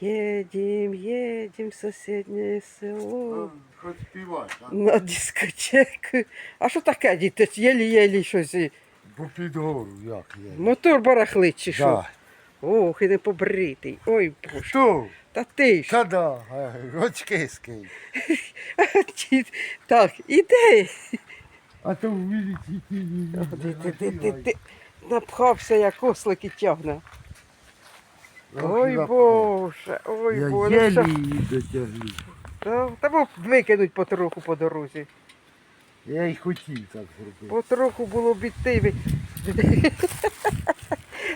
Едем, едем в соседнее село. Хоч співай, так? На дискотеку. А що таке, діти? Єлі-єлі щось. Бо під гору, як є. Мотор барахлить чи що? Да. Ох, і не побритий. Ой, боже. Що? Та ти ж. Та да, е, очки скинь. Дід, Так, іди. А то в міліції Ти, ти, ти, ти, ти. Напхався, як ослик і тягне. Ой, Боже, ой, Я Боже. єлі її дотягнув. Та, та бо викинуть потроху по дорозі. Я й хотів так зробити. Потроху було б іти.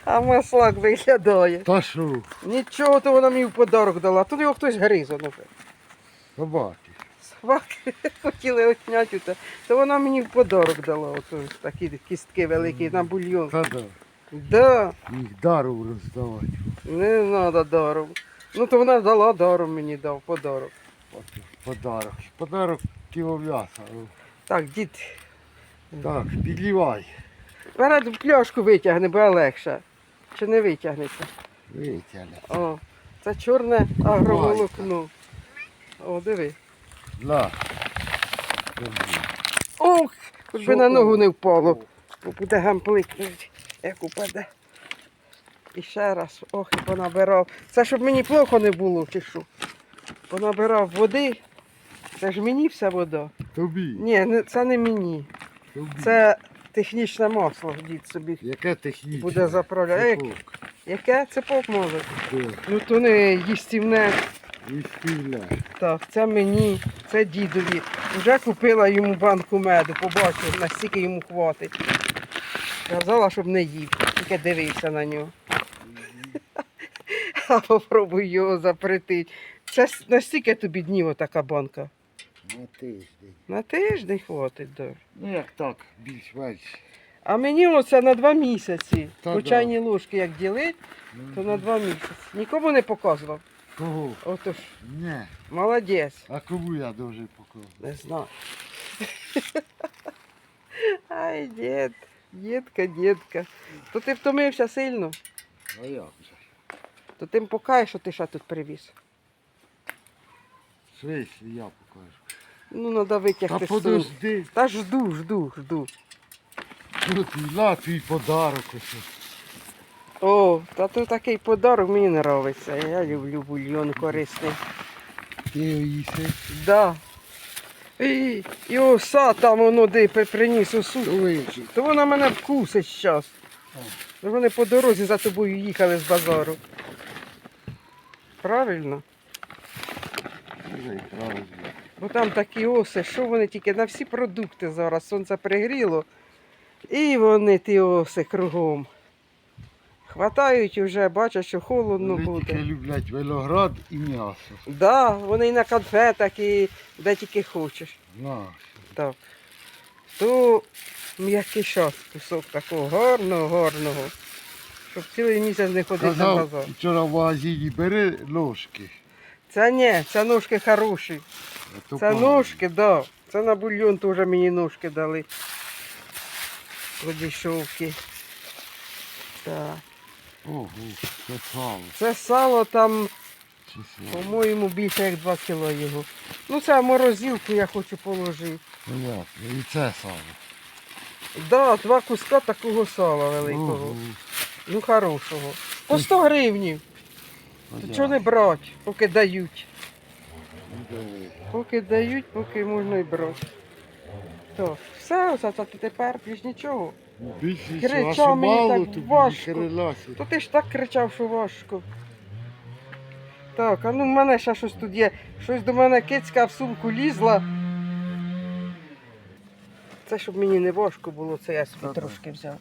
А маслак виглядає. Та що? Нічого, то вона мені в подарок дала. Тут його хтось гризав уже. Побачиш. Собаки хотіли отняти, то вона мені в подарок дала. Ото такі кістки великі на бульйон. Та да. Да, Їх даром роздавати. не треба даром. Ну то вона дала даром мені дав подарок. От Подарок. Подарок кіло м'яса. Так, дід, Так, підлівай. перед пляшку витягне, бо легше. Чи не витягнеться? Витягне. О, це чорне агроволокно. О, диви. На. Держи. Ох, хоч би Що на ногу не впало. Буде гамплик, як упаде. І ще раз, ох, і понабирав. Це щоб мені плохо не було, чи що. Понабирав води. Це ж мені вся вода. Тобі. Ні, це не мені. Тобі. Це технічне масло, дід собі. Яке технічне? Буде заправляти. Як- Цепок. Яке? Це поп може. Ну то не їстівне. І спільне. Так, це мені, це дідові. Вже купила йому банку меду, побачив, настільки йому хватить. Казала, щоб не їв, тільки дивився на нього. А попробуй його запретити. Це настільки тобі днів отака банка. На тиждень. На тиждень хватить, да. Ну як так, більш-менш. А мені оце на два місяці. Та По да. ложки як ділить, то на два місяці. Нікому не показував. Кого? Отож, Ні. молодець. А кому я должен показувати? Не знаю. Ай, дід, дідка, дідка. То ти втомився сильно, А як же? то ти покаєш, що ти ще тут привіз. Свись, я покажу. Ну, треба Та витягти сумку. подожди. Та жду, жду, жду. Ну твій, на твій подарок ось. О, та то такий подарок мені подобається. Я люблю бульйон корисний. Ти його їси. Да. І, і оса там воно де приніс осу. То вона мене вкусить зараз. Вони по дорозі за тобою їхали з базару. Правильно? Бо там такі оси, що вони тільки на всі продукти зараз сонце пригріло. І вони ті оси кругом. Хватають вже, бачать, що холодно Вони тільки буде. люблять виноград і м'ясо. Да, вони і на конфетах, і де тільки хочеш. На. Так. То м'який шас, кусок такого гарного, гарного. Щоб цілий місяць не ходити на Казав, базар. вчора в магазині бери ложки. Це ні, це ножки хороші. А то Це погано. ножки, да. Це на бульйон теж мені ножки дали. Одішовки. Так. Ого, це сало. Це сало там, по-моєму, більше як 2 кіло його. Ну це морозилку я хочу положити. Понятно. І це сало. Да, два куска такого сала великого. Ого, Ну хорошого. По 100 гривнів. То чого не брати, поки дають. Поки дають, поки можна і брати. Так, все, це тепер більш нічого. А Кричав що мені мало так тобі важко. хренасі. То ти ж так кричав, що важко. Так, а ну в мене ще щось тут є. Щось до мене кицька в сумку лізла. Це щоб мені не важко було, це я собі трошки взяв.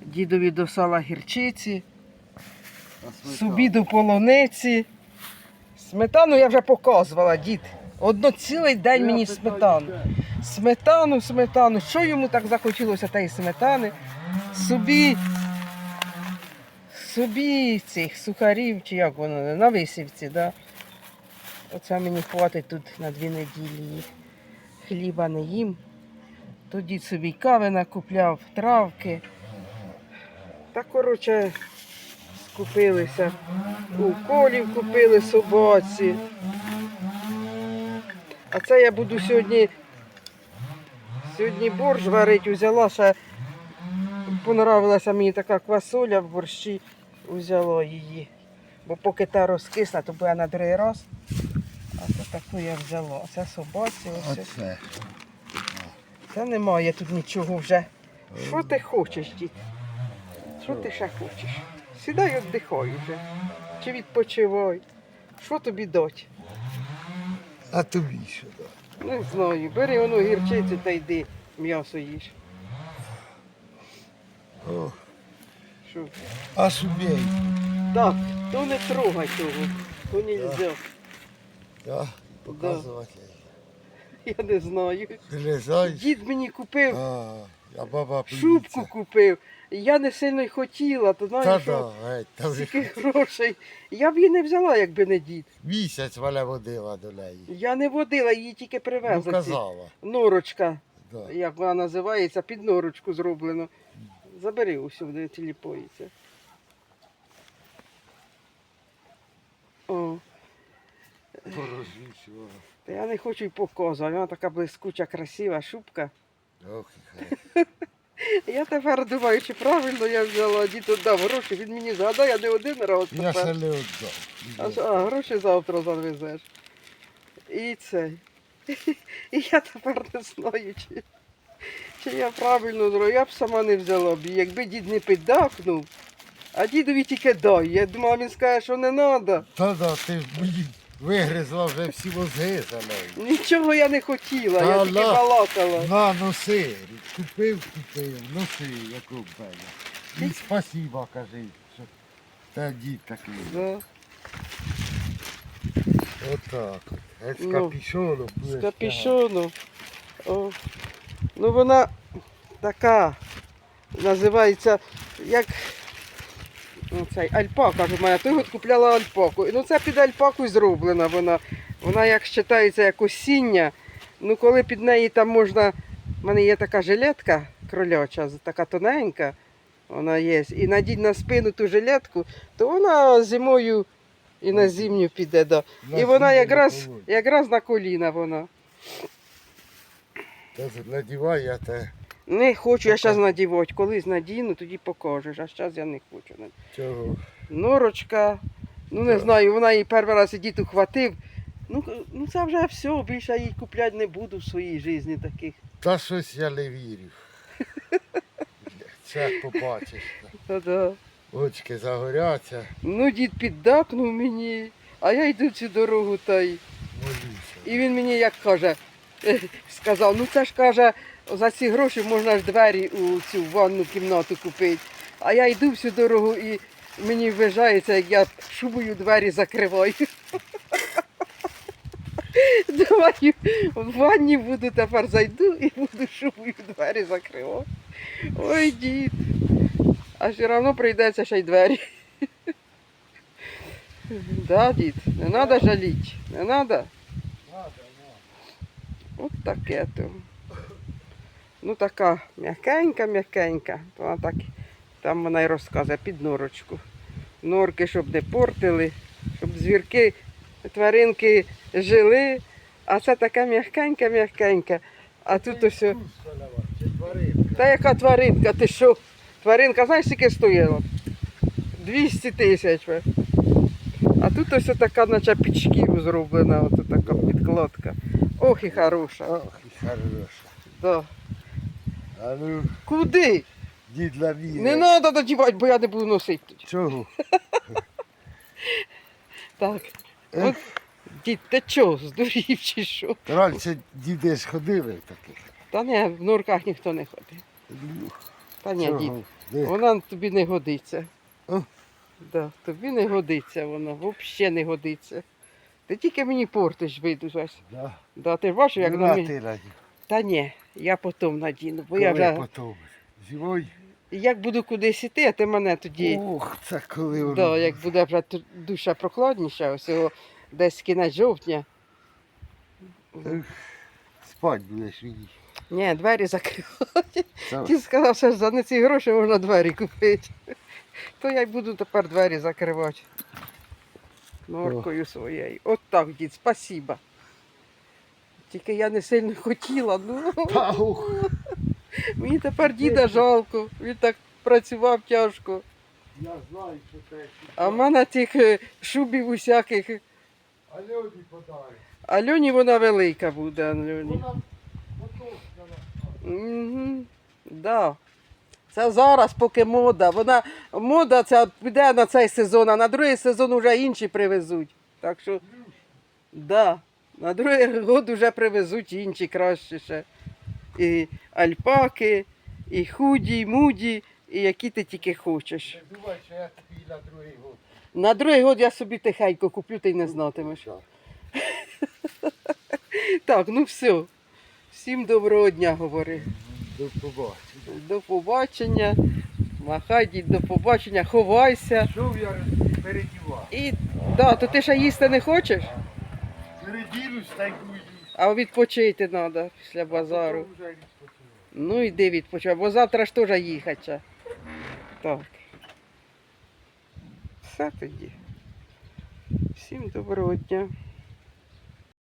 Дідові до сала гірчиці, собі до полониці. Сметану я вже показувала, дід. Одно цілий день мені сметану. Сметану, сметану. Що йому так захотілося тієї сметани? Собі, собі цих сухарів, чи як воно, на висівці, да? Оце мені хватить тут на дві неділі. Хліба не їм. Тоді собі кави накупляв, травки. Та коротше, купилися. У колів купили собаці. А це я буду сьогодні. Сьогодні борщ варить, взяла ще. Понравилася мені така квасоля в борщі, взяла її. Бо поки та розкисла, то буде на другий раз. А це таку я взяла. А це собаці. Ось. Оце. Та немає тут нічого вже. Що ти хочеш, дід? Що ти ще хочеш? Сідай віддихай вже. Чи відпочивай. Що тобі дать? А тобі що? Не знаю. Бери воно гірчицю та йди м'ясо їж. О, Що? а субей. Так, то не трогай того. То нельзя. Да? Показувати. Я не знаю. Дід мені купив А, а баба шубку купив. Я не сильно й хотіла, то Та знаєш, що да, геть, там же стільки грошей. Я б її не взяла, якби не дід. місяць валя водила до неї. Я не водила, її тільки Ну, привезли. ці. казала. Норочка, Да. як вона називається, під норочку зроблено. Забери усюди, тіліпоїться. О, Порозвічувала. та я не хочу й показувати. Вона така блискуча, красива шубка. Ох, і хай. Я тепер думаю, чи правильно я взяла, дід дав гроші, він мені згадає, я не один раз Я ще тепер. не віддав. А, а гроші завтра завезеш. І цей. І я тепер не знаю, чи, чи я правильно зробила. Я б сама не взяла б її, якби дід не піддахнув, а дідові тільки дай. Я думала, він скаже, що не треба. Та да, ти ж мені вигризла вже всі мозги за нею. Нічого я не хотіла, Та я тільки ла. балакала. На, носи. Купив, купив, носи, як у мене. І спасіба, кажи, що та дід такий. Да. Отак от. Геть з Ну, капішоном. З будеш капішону. О. Ну вона така називається як ну, цей, альпака у мене. Год купляла альпаку. Ну це під альпаку зроблена вона. Вона як вважається як осіння. Ну коли під неї там можна. У мене є така жилетка кроляча, така тоненька. Вона є. І надіть на спину ту жилетку, то вона зимою і на зимню піде. Да. І вона якраз, якраз на коліна вона. Та надівай, я те Не хочу я зараз надівати. Колись надіну, тоді покажеш. А зараз я не хочу. цього. Норочка. Ну не Так. знаю, вона її перший раз і дід ухватив. Ну, ну це вже все, більше я їй купляти не буду в своїй житті таких. Та щось я не вірю. Це побачиш. Та-да. Очки загоряться, Ну, дід піддакнув мені, а я йду цю дорогу та й. молюся. І він мені як каже, сказав, ну це ж каже, за ці гроші можна ж двері у цю ванну кімнату купити. А я йду всю дорогу і мені вважається, як я шубою двері закриваю. Думаю, в ванні буду тепер зайду і буду шубою двері закривати. Ой, дід. А все одно прийдеться ще й двері. Да, дід, не треба жаліти, не треба. От таке то. Ну така м'якенька, м'якенька. Вона так, там вона й розказує під норочку. Норки, щоб не портили, щоб звірки, тваринки жили. А це така м'якенька, м'якенька. А тут ось. Та яка тваринка, ти що? Тваринка, знаєш, скільки стоїла? 200 тисяч. А тут ось така, наче під шкіру зроблена, ось така підкладка. Ох і хороша. Ох, і хороша. Да. А ну, Куди? дід лавіє. Не треба додівати, бо я не буду носити. Чого? Так. От, дід, ти чого, здурів чи що? Раніше діди ж ходили таких. Та не, в норках ніхто не ходить. Ну, Та ні, чого? дід, Де? вона тобі не годиться. О. Да, тобі не годиться вона, взагалі не годиться. Ти тільки мені портиш виду весь. Да. Да, ти ж бачиш, як на раді. Та ні, я потім надіну, бо я Коли вже. потім? Зимой? Як буду кудись іти, а ти мене тоді. Ох, це коли воно. Да, як буде вже душа прохладніша, ось його десь кінець жовтня. Спать будеш мені. Ні, двері закривати. Ти сказав, що за не ці гроші можна двері купити. То я й буду тепер двері закривати. Норкою своєю. От так, дід, спасіба. Тільки я не сильно хотіла, ну мені тепер діда жалко. Він так працював тяжко. Я знаю, що те. А в мене тих е, шубів усяких. А люди подай. Альоні вона велика буде, Альоні. Вона потовщена. Угу. Да. Це зараз поки мода. Вона мода ця піде на цей сезон, а на другий сезон вже інші привезуть. Так що, да, на другий год вже привезуть інші краще ще. І альпаки, і худі, і муді, і які ти тільки хочеш. Не думай, що я тобі на другий год. На другий год я собі тихенько куплю, ти й не знатимеш. Так, ну все. Всім доброго дня, говори. До побачення. До побачення. Махай, дід, до побачення, ховайся. Що я передівав? І да, то ти ще їсти не хочеш, Переділюсь та й а відпочити треба після базару. Ну йди відпочивай, бо завтра ж теж їхати. Так. Все тоді. Всім доброго дня.